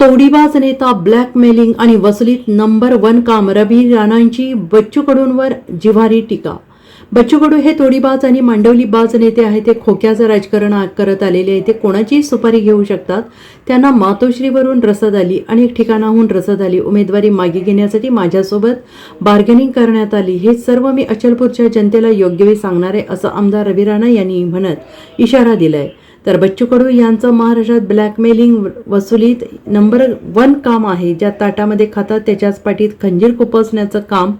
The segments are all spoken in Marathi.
तोडीबाज नेता ब्लॅकमेलिंग आणि वसुलीत नंबर वन काम रवी राणांची बच्चू कडूंवर जिव्हारी टीका. बच्चू कडू हे तोडीबाज आणि मांडवलीबाज नेते आहेत ते खोक्याचं राजकारण करत आलेले आहे ते कोणाचीही सुपारी घेऊ शकतात? त्यांना मातोश्रीवरून रसद आली अनेक ठिकाणाहून रसद आली. उमेदवारी मागे घेण्यासाठी माझ्यासोबत बार्गेनिंग करण्यात आली. हे सर्व मी अचलपूरच्या जनतेला योग्य वेळी सांगणार आहे असं आमदार रवी राणा यांनी म्हणत इशारा दिलाय. तर बच्चू कडू यांचं महाराष्ट्रात ब्लॅकमेलिंग वसुलीत नंबर वन काम आहे. ज्या ताटामध्ये खातात त्याच्याच पाठीत खंजीर खुपसण्याचं काम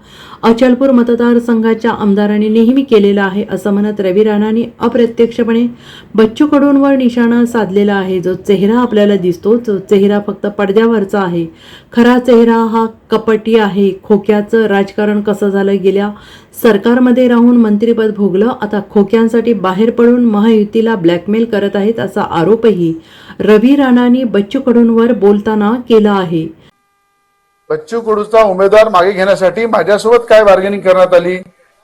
अचलपूर मतदारसंघाच्या आमदारांनी नेहमी केलेलं आहे असं म्हणत रवी राणांनी अप्रत्यक्षपणे बच्चू कडूंवर निशाणा साधलेला आहे. जो चेहरा आपल्याला दिसतो जो चेहरा फक्त पडद्यावरचा आहे. खरा चेहरा हा कपटी आहे. खोक्याचं राजकारण कसं झालं? गेल्या सरकारमध्ये राहून मंत्रीपद भोगलं आता खोक्यांसाठी बाहेर पडून महायुतीला ब्लॅकमेल करत आहेत असा आरोपही रवी राणांनी बच्चू कडूंवर बोलताना केला आहे. बच्चू कडूचा उमेदवार मागे घेण्यासाठी माझ्यासोबत काय बार्गेनिंग करण्यात आली?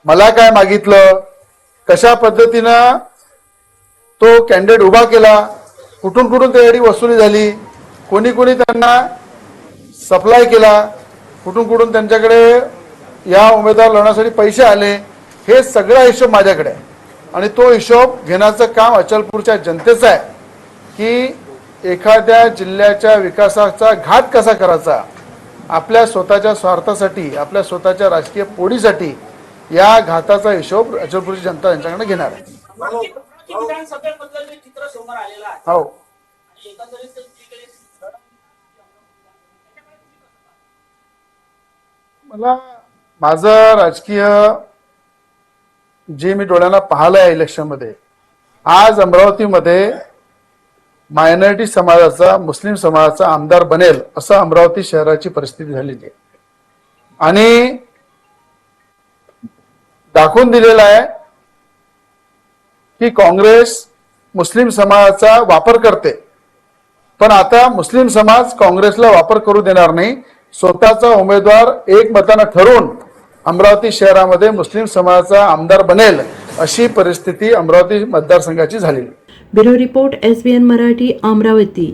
मला काय मागितलं? कशा पद्धतीनं तो कॅन्डिडेट उभा केला? कुठून कुठून त्यासाठी वसुली झाली? कोणी कोणी त्यांना सप्लाय केला? कुठून कुठून त्यांच्याकडे या उमेदवार लढण्यासाठी पैसे आले? हे सगळा हिशोब माझ्याकडे आहे. आणि तो हिशोब घेण्याचं काम अचलपूरच्या जनतेचं आहे की एखाद्या जिल्ह्याच्या विकासाचा घात कसा करायचा? आपल्या स्वतःच्या स्वार्थासाठी आपल्या स्वतःच्या राजकीय पोडीसाठी या घाताचा हिशोब अचलपूरची जनता यांच्याकडे घेणार आहे. हो. मला माझं राजकीय जे मी डोळ्यांना पाहिलं आहे इलेक्शनमध्ये आज अमरावतीमध्ये मायनॉरिटी समाजाचा मुस्लिम समाजाचा आमदार बनेल असं अमरावती शहराची परिस्थिती झालेली आहे. आणि दाखवून दिलेलं आहे की काँग्रेस मुस्लिम समाजाचा वापर करते. पण आता मुस्लिम समाज काँग्रेसला वापर करू देणार नाही. स्वतःचा उमेदवार एक मतानं ठरवून अमरावती शहरामध्ये मुस्लिम समाजाचा आमदार बनेल अशी परिस्थिती अमरावती मतदारसंघाची झालेली bureau report S B N Marathi Amravati.